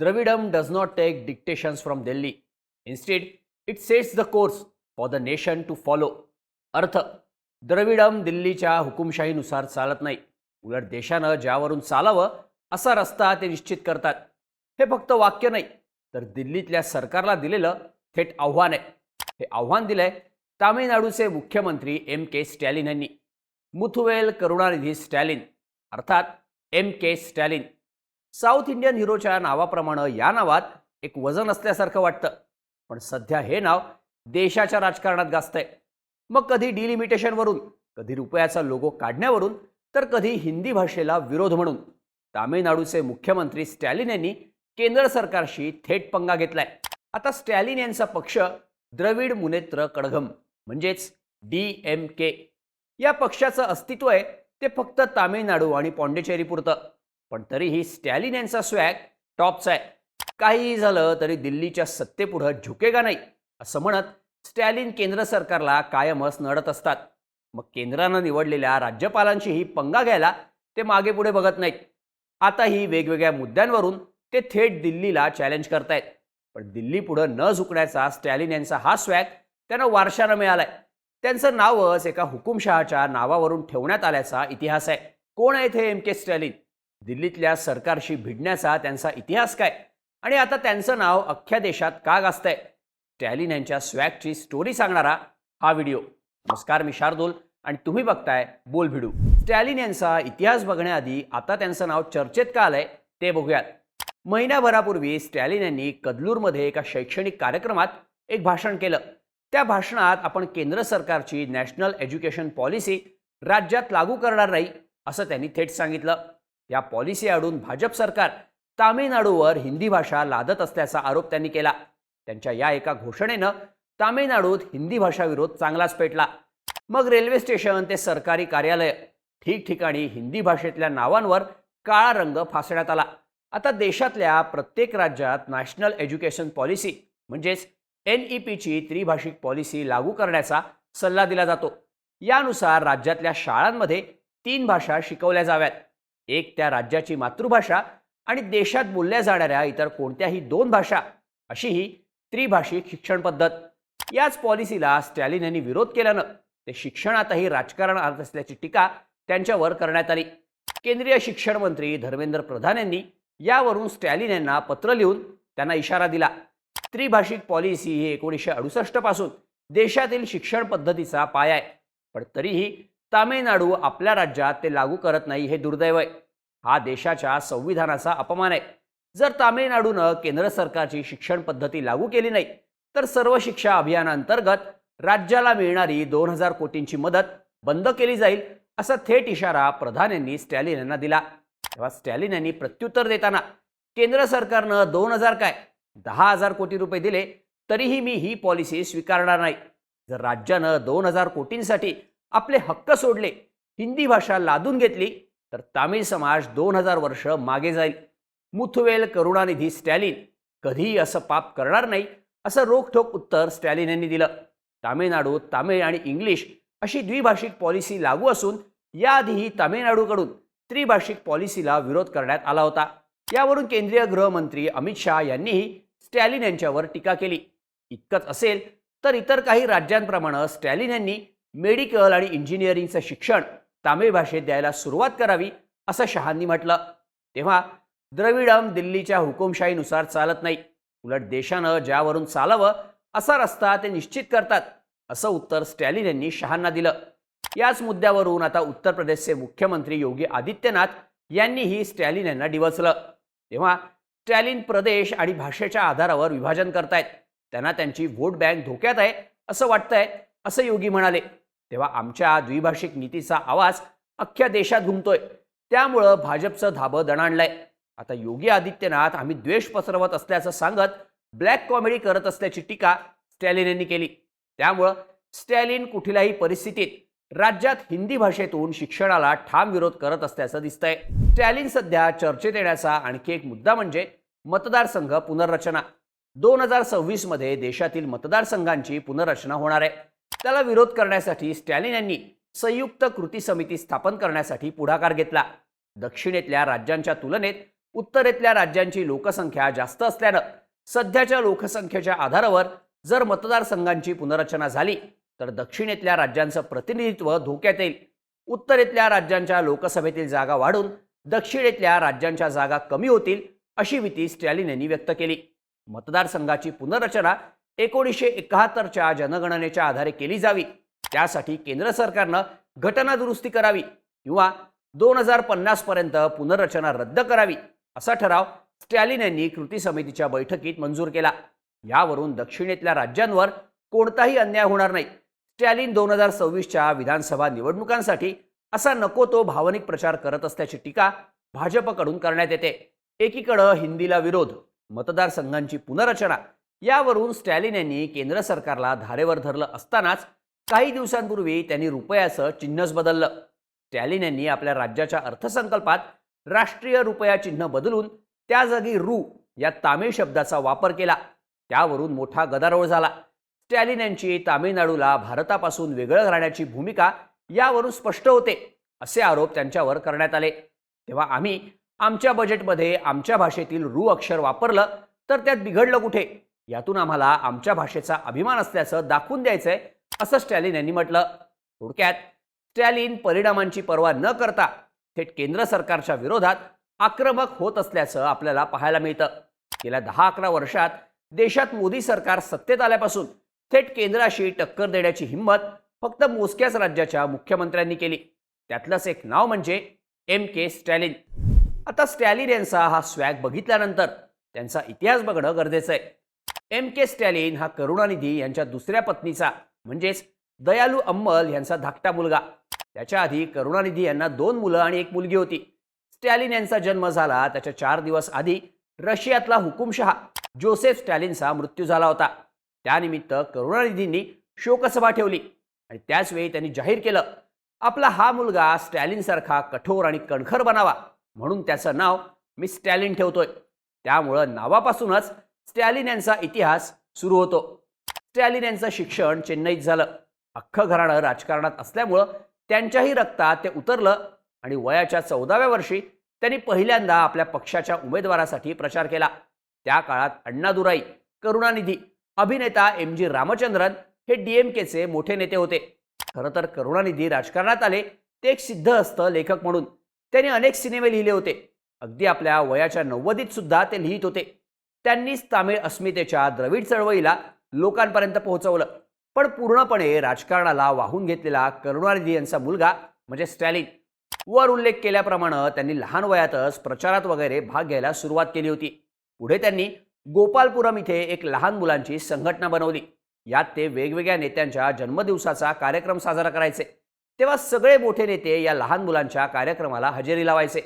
Dravidam does not take dictations from Delhi. Instead, it sets the course for the nation to follow. अर्थ द्रविडम दिल्लीच्या हुकुमशाहीनुसार चालत नाही उलट देशानं ज्यावरून चालावं असा रस्ता ते निश्चित करतात हे फक्त वाक्य नाही तर दिल्लीतल्या सरकारला दिलेलं थेट आव्हान आहे हे आव्हान दिलंय तामिळनाडूचे मुख्यमंत्री एम के स्टॅलिन यांनी मुथुवेल करुणानिधी स्टॅलिन अर्थात M K Stalin South Indian हिरोच्या नावाप्रमाणे या नावात एक वजन असल्यासारखं वाटतं. पण सध्या हे नाव देशाच्या राजकारणात गाजतंय. मग कधी डिलिमिटेशनवरून कधी रुपयाचा लोगो काढण्यावरून तर कधी हिंदी भाषेला विरोध म्हणून. तामिळनाडूचे मुख्यमंत्री स्टॅलिन यांनी केंद्र सरकारशी थेट पंगा घेतलाय. आता स्टॅलिन यांचा पक्ष द्रविड मुनेत्र कडघम म्हणजेच डी एम के. या पक्षाचं अस्तित्व आहे ते फक्त तामिळनाडू आणि पॉंडिचेरीपुरतं. पण तरीही स्टॅलिन यांचा स्वॅग टॉपचा आहे. काहीही झालं तरी दिल्लीच्या सत्तेपुढं झुकेगा नाही असं म्हणत स्टॅलिन केंद्र सरकारला कायमच नडत असतात. मग केंद्रानं निवडलेल्या राज्यपालांशीही पंगा घ्यायला ते मागे पुढे बघत नाहीत. आताही वेगवेगळ्या मुद्द्यांवरून ते थेट दिल्लीला चॅलेंज करतायत. पण दिल्ली पुढं न झुकण्याचा स्टॅलिन यांचा हा स्वॅग त्यांना वारशानं मिळालाय. त्यांचं नावच एका हुकुमशहाच्या नावावरून ठेवण्यात आल्याचा इतिहास आहे. कोण आहेत हे एम के स्टॅलिन दिल्लीतल्या सरकारशी भिडण्याचा त्यांचा इतिहास काय? आणि आता त्यांचं नाव अख्ख्या देशात का गाजतंय? स्टॅलिन यांच्या स्वॅगची स्टोरी सांगणारा हा व्हिडिओ नमस्कार मी शार्दूल आणि तुम्ही बघताय बोल भिडू. स्टॅलिन यांचा इतिहास बघण्याआधी आता त्यांचं नाव चर्चेत का आलंय ते बघूयात. महिन्याभरापूर्वी स्टॅलिन यांनी कदलूरमध्ये एका शैक्षणिक कार्यक्रमात एक भाषण केलं. त्या भाषणात आपण केंद्र सरकारची नॅशनल एज्युकेशन पॉलिसी राज्यात लागू करणार नाही असं त्यांनी थेट सांगितलं. या पॉलिसी आडून भाजप सरकार तामिळनाडूवर हिंदी भाषा लादत असल्याचा आरोप त्यांनी केला. त्यांच्या या एका घोषणेनं तामिळनाडूत हिंदी भाषा विरोध चांगलाच पेटला. मग रेल्वे स्टेशन ते सरकारी कार्यालय ठिकठिकाणी हिंदी भाषेतल्या नावांवर काळा रंग फासण्यात आला. आता देशातल्या प्रत्येक राज्यात नॅशनल एज्युकेशन पॉलिसी म्हणजेच एन ई पीची त्रिभाषिक पॉलिसी लागू करण्याचा सल्ला दिला जातो. यानुसार राज्यातल्या शाळांमध्ये तीन भाषा शिकवल्या जाव्यात. एक त्या राज्याची मातृभाषा आणि देशात बोलल्या जाणाऱ्या इतर कोणत्याही दोन भाषा अशी ही त्रिभाषिक शिक्षण पद्धत. याच पॉलिसीला स्टॅलिन यांनी विरोध केल्यानं ते शिक्षणातही राजकारण आणत असल्याची टीका त्यांच्यावर करण्यात आली. केंद्रीय शिक्षण मंत्री धर्मेंद्र प्रधान यांनी यावरून स्टॅलिन यांना पत्र लिहून त्यांना इशारा दिला. त्रिभाषिक पॉलिसी ही एकोणीसशे अडुसष्टपासून देशातील शिक्षण पद्धतीचा पाया आहे. पण तरीही तामिळनाडू आपल्या राज्यात ते लागू करत नाही हे दुर्दैव आहे. हा देशाच्या संविधानाचा अपमान आहे. जर तामिळनाडूनं केंद्र सरकारची शिक्षण पद्धती लागू केली नाही तर सर्व शिक्षा अभियानांतर्गत राज्याला मिळणारी दोन हजार कोटींची मदत बंद केली जाईल असा थेट इशारा प्रधान यांनी स्टॅलिन यांना दिला. तेव्हा स्टॅलिन यांनी प्रत्युत्तर देताना केंद्र सरकारनं दोन हजार काय दहा हजार कोटी रुपये दिले तरीही मी ही पॉलिसी स्वीकारणार नाही. जर राज्यानं दोन हजार कोटींसाठी आपले हक्क सोडले हिंदी भाषा लादून घेतली तर तामिळ समाज दोन हजार वर्ष मागे जाईल. मुथुवेल करुणानिधी स्टॅलिन कधीही असं पाप करणार नाही असं रोखठोक उत्तर स्टॅलिन यांनी दिलं. तामिळनाडूत तामिळ आणि इंग्लिश अशी द्विभाषिक पॉलिसी लागू असून याआधीही तामिळनाडूकडून त्रिभाषिक पॉलिसीला विरोध करण्यात आला होता. यावरून केंद्रीय गृहमंत्री अमित शहा यांनीही स्टॅलिन यांच्यावर टीका केली. इतकंच असेल तर इतर काही राज्यांप्रमाणे स्टॅलिन यांनी मेडिकल आणि इंजिनिअरिंगचं शिक्षण तामिळ भाषेत द्यायला सुरुवात करावी असं शहांनी म्हटलं. तेव्हा द्रविडम दिल्लीच्या हुकुमशाहीनुसार चालत नाही. उलट देशानं ज्यावरून चालावं असा रस्ता ते निश्चित करतात असं उत्तर स्टॅलिन यांनी शहांना दिलं. याच मुद्द्यावरून आता उत्तर प्रदेशचे मुख्यमंत्री योगी आदित्यनाथ यांनीही स्टॅलिन यांना डिवचलं. तेव्हा स्टॅलिन प्रदेश आणि भाषेच्या आधारावर विभाजन करतायत. त्यांना त्यांची व्होट बँक धोक्यात आहे असं वाटतंय असं योगी म्हणाले. तेव्हा आमच्या द्विभाषिक नीतीचा आवाज अख्ख्या देशात घुमतोय. त्यामुळं भाजपचं धाबं दणाणलंय. आता योगी आदित्यनाथ आम्ही द्वेष पसरवत असल्याचं सांगत ब्लॅक कॉमेडी करत असल्याची टीका स्टॅलिन यांनी केली. त्यामुळं स्टॅलिन कुठल्याही परिस्थितीत राज्यात हिंदी भाषेतून शिक्षणाला ठाम विरोध करत असल्याचं दिसतंय. स्टॅलिन सध्या चर्चेत येण्याचा आणखी एक मुद्दा म्हणजे मतदारसंघ पुनर्रचना. दोन हजार सव्वीसमध्ये देशातील मतदारसंघांची पुनर्रचना होणार आहे. त्याला विरोध करण्यासाठी स्टॅलिन यांनी संयुक्त कृती समिती स्थापन करण्यासाठी पुढाकार घेतला. दक्षिणेतल्या राज्यांच्या तुलनेत उत्तरेतल्या राज्यांची लोकसंख्या जास्त असल्यानं सध्याच्या लोकसंख्येच्या आधारावर जर मतदारसंघांची पुनर्रचना झाली तर दक्षिणेतल्या राज्यांचं प्रतिनिधित्व धोक्यात येईल. उत्तरेतल्या राज्यांच्या लोकसभेतील जागा वाढून दक्षिणेतल्या राज्यांच्या जागा कमी होतील अशी भीती स्टॅलिन यांनी व्यक्त केली. मतदारसंघाची पुनर्रचना एकोणीसशे एकाहत्तरच्या जनगणनेच्या आधारे केली जावी. त्यासाठी केंद्र सरकारनं घटना दुरुस्ती करावी किंवा दोन हजार पन्नासपर्यंत पुनर्रचना रद्द करावी असा ठराव स्टॅलिन यांनी कृती समितीच्या बैठकीत मंजूर केला. यावरून दक्षिणेतल्या राज्यांवर कोणताही अन्याय होणार नाही. स्टॅलिन दोन हजार सव्वीसच्या विधानसभा निवडणुकांसाठी असा नको तो भावनिक प्रचार करत असल्याची टीका भाजपकडून करण्यात येते. एकीकडं हिंदीला विरोध मतदारसंघांची पुनर्रचना यावरून स्टॅलिन यांनी केंद्र सरकारला धारेवर धरलं असतानाच काही दिवसांपूर्वी त्यांनी रुपयाचं चिन्हच बदललं. स्टॅलिन यांनी आपल्या राज्याच्या अर्थसंकल्पात राष्ट्रीय रुपया चिन्ह बदलून त्या जागी रू या तामिळ शब्दाचा वापर केला. त्यावरून मोठा गदारोळ झाला. स्टॅलिन यांची तामिळनाडूला भारतापासून वेगळं राहण्याची भूमिका यावरून स्पष्ट होते असे आरोप त्यांच्यावर करण्यात आले. तेव्हा आम्ही आमच्या बजेटमध्ये आमच्या भाषेतील रू अक्षर वापरलं तर त्यात बिघडलं कुठे? यातून आम्हाला आमच्या भाषेचा अभिमान असल्याचं दाखवून द्यायचंय असं स्टॅलिन यांनी म्हटलं. थोडक्यात स्टॅलिन परिणामांची पर्वा न करता थेट केंद्र सरकारच्या विरोधात आक्रमक होत असल्याचं आपल्याला पाहायला मिळतं. गेल्या दहा अकरा वर्षात देशात मोदी सरकार सत्तेत आल्यापासून थेट केंद्राशी टक्कर देण्याची हिंमत फक्त मोजक्याच राज्याच्या मुख्यमंत्र्यांनी केली. त्यातलंच एक नाव म्हणजे एम के स्टॅलिन. आता स्टॅलिन यांचा हा स्वॅग बघितल्यानंतर त्यांचा इतिहास बघणं गरजेचं आहे. एम के स्टॅलिन हा करुणानिधी यांच्या दुसऱ्या पत्नीचा म्हणजेच दयालू अंमल यांचा धाकटा मुलगा. त्याच्या आधी करुणानिधी यांना दोन मुलं आणि एक मुलगी होती. स्टॅलिन यांचा जन्म झाला त्याच्या चार दिवस आधी रशियातला हुकुमशहा जोसेफ स्टॅलिनचा मृत्यू झाला होता. त्यानिमित्त करुणानिधींनी शोकसभा ठेवली आणि त्याचवेळी त्यांनी जाहीर केलं आपला हा मुलगा स्टॅलिनसारखा कठोर आणि कणखर बनावा म्हणून त्याचं नाव मी स्टॅलिन ठेवतोय. त्यामुळं नावापासूनच स्टॅलिन यांचा इतिहास सुरू होतो. स्टॅलिन यांचं शिक्षण चेन्नईत झालं. अख्खं घराणं राजकारणात असल्यामुळं त्यांच्याही रक्तात ते उतरलं आणि वयाच्या चौदाव्या वर्षी त्यांनी पहिल्यांदा आपल्या पक्षाच्या उमेदवारासाठी प्रचार केला. त्या काळात अण्णादुराई करुणानिधी अभिनेता एम जी रामचंद्रन हे डीएमकेचे मोठे नेते होते. खरं तर करुणानिधी राजकारणात आले ते एक सिद्ध असतं लेखक म्हणून. त्यांनी अनेक सिनेमे लिहिले होते. अगदी आपल्या वयाच्या नव्वदीत सुद्धा ते लिहित होते. त्यांनीच तामिळ अस्मितेच्या द्रविड चळवळीला लोकांपर्यंत पोहोचवलं. पण पूर्णपणे राजकारणाला वाहून घेतलेला करुणानिधी यांचा मुलगा म्हणजे स्टॅलिन वर उल्लेख केल्याप्रमाणे त्यांनी लहान वयातच प्रचारात वगैरे भाग घ्यायला सुरुवात केली होती. पुढे त्यांनी गोपालपुरम इथे एक लहान मुलांची संघटना बनवली. यात ते वेगवेगळ्या नेत्यांच्या जन्मदिवसाचा कार्यक्रम साजरा करायचे. तेव्हा सगळे मोठे नेते या लहान मुलांच्या कार्यक्रमाला हजेरी लावायचे.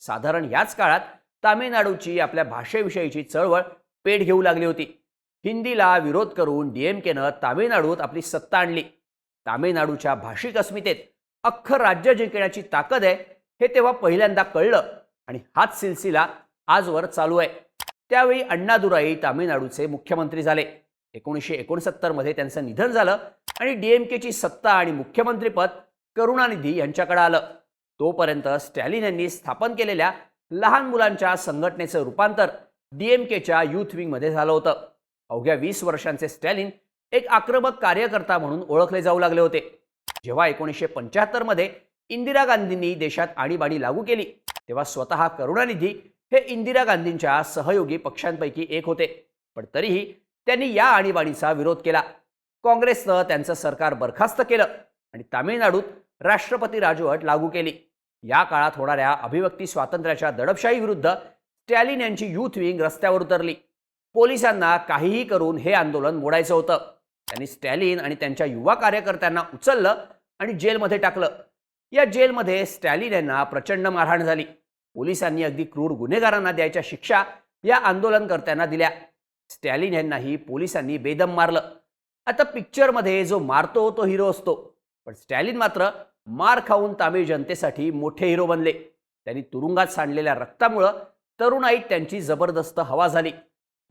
साधारण याच काळात तामिळनाडूची आपल्या भाषेविषयीची चळवळ पेट घेऊ लागली होती. हिंदीला विरोध करून डीएमकेनं तामिळनाडूत आपली सत्ता आणली. तामिळनाडूच्या भाषिक अस्मितेत अख्खं राज्य जिंकण्याची ताकद आहे हे तेव्हा पहिल्यांदा कळलं आणि हाच सिलसिला आजवर चालू आहे. त्यावेळी अण्णादुराई तामिळनाडूचे मुख्यमंत्री झाले. एकोणीसशे एकोणसत्तरमध्ये त्यांचं निधन झालं आणि डीएमकेची सत्ता आणि मुख्यमंत्रीपद करुणानिधी यांच्याकडे आलं. तोपर्यंत स्टॅलिन यांनी स्थापन केलेल्या लहान मुलांच्या संघटनेचं रूपांतर डीएमकेच्या युथ विंगमध्ये झालं होतं. अवघ्या वीस वर्षांचे स्टॅलिन एक आक्रमक कार्यकर्ता म्हणून ओळखले जाऊ लागले होते. जेव्हा एकोणीसशे पंच्याहत्तरमध्ये इंदिरा गांधींनी देशात आणीबाणी लागू केली तेव्हा स्वतः करुणानिधी हे इंदिरा गांधींच्या सहयोगी पक्षांपैकी एक होते. पण तरीही त्यांनी या आणीबाणीचा विरोध केला. काँग्रेसनं त्यांचं सरकार बरखास्त केलं आणि तामिळनाडूत राष्ट्रपती राजवट लागू केली. या काळात होणाऱ्या अभिव्यक्ती स्वातंत्र्याच्या दडपशाहीविरुद्ध स्टॅलिन यांची यूथ विंग रस्त्यावर उतरली. पोलिसांना काहीही करून हे आंदोलन मोडायचं होतं. त्यांनी स्टॅलिन आणि त्यांच्या युवा कार्यकर्त्यांना उचललं आणि जेलमध्ये टाकलं. या जेलमध्ये स्टॅलिन यांना प्रचंड मारहाण झाली. पोलिसांनी अगदी क्रूर गुन्हेगारांना द्यायच्या शिक्षा या आंदोलनकर्त्यांना दिल्या. स्टॅलिन यांनाही पोलिसांनी बेदम मारलं. आता पिक्चरमध्ये जो मारतो तो हिरो असतो. पण स्टॅलिन मात्र मार खाऊन तामिळ जनतेसाठी मोठे हिरो बनले. त्यांनी तुरुंगात सांडलेल्या रक्तामुळं तरुणाईत त्यांची जबरदस्त हवा झाली.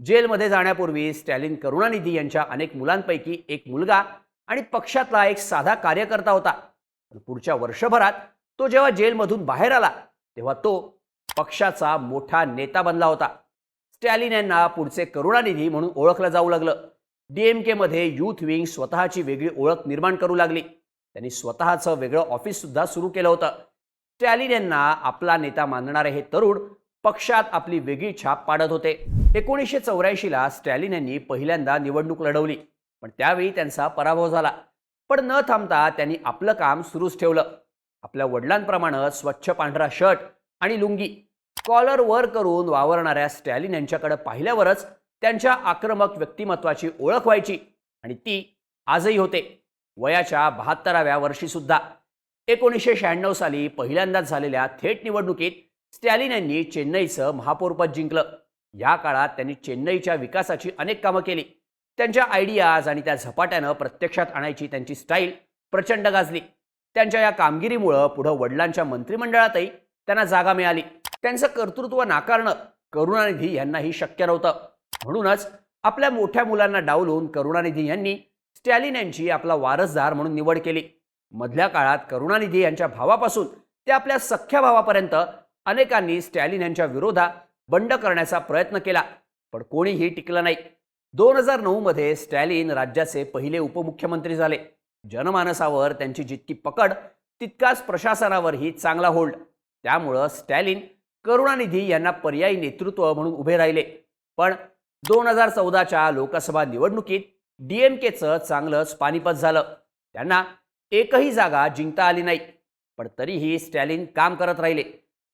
जेलमध्ये जाण्यापूर्वी स्टॅलिन करुणानिधी यांच्या अनेक मुलांपैकी एक मुलगा आणि पक्षातला एक साधा कार्यकर्ता होता. पुढच्या वर्षभरात तो जेव्हा जेलमधून बाहेर आला तेव्हा तो पक्षाचा मोठा नेता बनला होता. स्टॅलिन यांना पुढचे करुणानिधी म्हणून ओळखलं जाऊ लागलं. डीएमकेमध्ये युथ विंग स्वतःची वेगळी ओळख निर्माण करू लागली. त्यांनी स्वतःचं वेगळं ऑफिससुद्धा सुरू केलं होतं. स्टॅलिन यांना आपला नेता मानणारे हे तरुण पक्षात आपली वेगळी छाप पाडत होते. एकोणीसशे चौऱ्याऐंशीला स्टॅलिन यांनी पहिल्यांदा निवडणूक लढवली पण त्यावेळी त्यांचा पराभव झाला. पण न थांबता त्यांनी आपलं काम सुरूच ठेवलं. आपल्या वडिलांप्रमाणे स्वच्छ पांढरा शर्ट आणि लुंगी कॉलर वर करून वावरणाऱ्या स्टॅलिन यांच्याकडे पाहिल्यावरच त्यांच्या आक्रमक व्यक्तिमत्वाची ओळख व्हायची आणि ती आजही होते. वयाच्या बहात्तराव्या वर्षीसुद्धा. एकोणीसशे शहाण्णव साली पहिल्यांदाच झालेल्या थेट निवडणुकीत स्टॅलिन यांनी चेन्नईचं महापौरपद जिंकलं. या काळात त्यांनी चेन्नईच्या विकासाची अनेक कामं केली. त्यांच्या आयडियाज आणि त्या झपाट्यानं प्रत्यक्षात आणायची त्यांची स्टाईल प्रचंड गाजली. त्यांच्या या कामगिरीमुळं पुढं वडिलांच्या मंत्रिमंडळातही त्यांना जागा मिळाली. त्यांचं कर्तृत्व नाकारणं करुणानिधी यांनाही शक्य नव्हतं. म्हणूनच आपल्या मोठ्या मुलांना डावलून करुणानिधी यांनी स्टॅलिन यांची आपला वारसदार म्हणून निवड केली. मधल्या काळात करुणानिधी यांच्या भावापासून ते आपल्या सख्ख्या भावापर्यंत अनेकांनी स्टॅलिन यांच्या विरोधात बंड करण्याचा प्रयत्न केला पण कोणीही टिकलं नाही. दोन हजार नऊमध्ये स्टॅलिन राज्याचे पहिले उपमुख्यमंत्री झाले. जनमानसावर त्यांची जितकी पकड तितकाच प्रशासनावरही चांगला होल्ड त्यामुळं स्टॅलिन करुणानिधी यांना पर्यायी नेतृत्व म्हणून उभे राहिले. पण दोन हजार चौदाच्या लोकसभा निवडणुकीत डीएमकेचं चांगलंच पानिपत झालं. त्यांना एकही जागा जिंकता आली नाही. पण तरीही स्टॅलिन काम करत राहिले.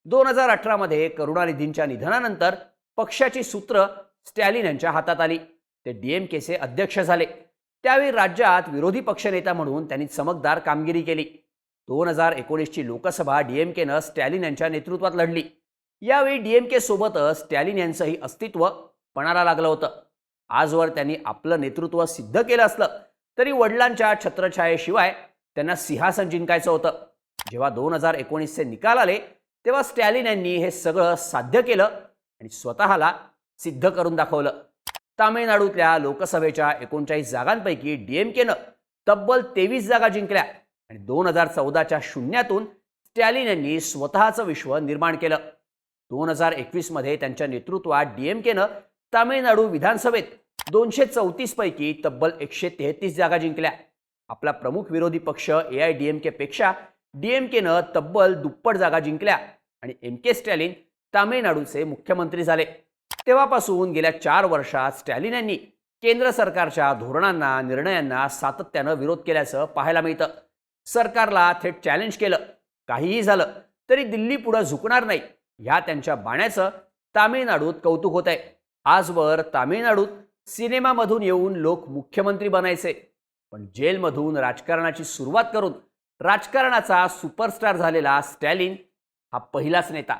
दोन हजार अठरामध्ये करुणानिधींच्या निधनानंतर पक्षाची सूत्र स्टॅलिन यांच्या हातात आली. ते डीएमकेचे अध्यक्ष झाले. त्यावेळी राज्यात विरोधी पक्षनेता म्हणून त्यांनी चमकदार कामगिरी केली. दोन हजार एकोणीसची लोकसभा डीएमकेनं स्टॅलिन यांच्या नेतृत्वात लढली. यावेळी डीएमके सोबतच स्टॅलिन यांचंही अस्तित्व पणाला लागलं होतं. आजवर त्यांनी आपलं नेतृत्व सिद्ध केलं असलं तरी वडिलांच्या छत्रछायेशिवाय त्यांना सिंहासन जिंकायचं होतं. जेव्हा दोन हजार एकोणीसचे निकाल आले तेव्हा स्टॅलिन यांनी हे सगळं साध्य केलं आणि स्वतःला सिद्ध करून दाखवलं. तामिळनाडूतल्या लोकसभेच्या एकोणचाळीस जागांपैकी डीएमकेनं तब्बल तेवीस जागा जिंकल्या आणि दोन हजार चौदाच्या शून्यातून स्टॅलिन यांनी स्वतःचं विश्व निर्माण केलं. दोन हजार एकवीसमध्ये त्यांच्या नेतृत्वात डीएमकेनं तामिळनाडू विधानसभेत दोनशे चौतीस पैकी तब्बल एकशे तेहतीस जागा जिंकल्या. आपला प्रमुख विरोधी पक्ष ए आय डी एम केपेक्षा डी एम केनं तब्बल दुप्पट जागा जिंकल्या आणि एम के स्टॅलिन तामिळनाडूचे मुख्यमंत्री झाले. तेव्हापासून गेल्या चार वर्षात स्टॅलिन यांनी केंद्र सरकारच्या धोरणांना निर्णयांना सातत्यानं विरोध केल्याचं पाहायला मिळतं. सरकारला थेट चॅलेंज केलं. काहीही झालं तरी दिल्ली पुढं झुकणार नाही. ह्या त्यांच्या बाण्याचं तामिळनाडूत कौतुक होत आहे आजवर तामिळनाडूत सिनेमामधून येऊन लोक मुख्यमंत्री बनायचे. पण जेलमधून राजकारणाची सुरुवात करून राजकारणाचा सुपरस्टार झालेला स्टॅलिन हा पहिलाच नेता.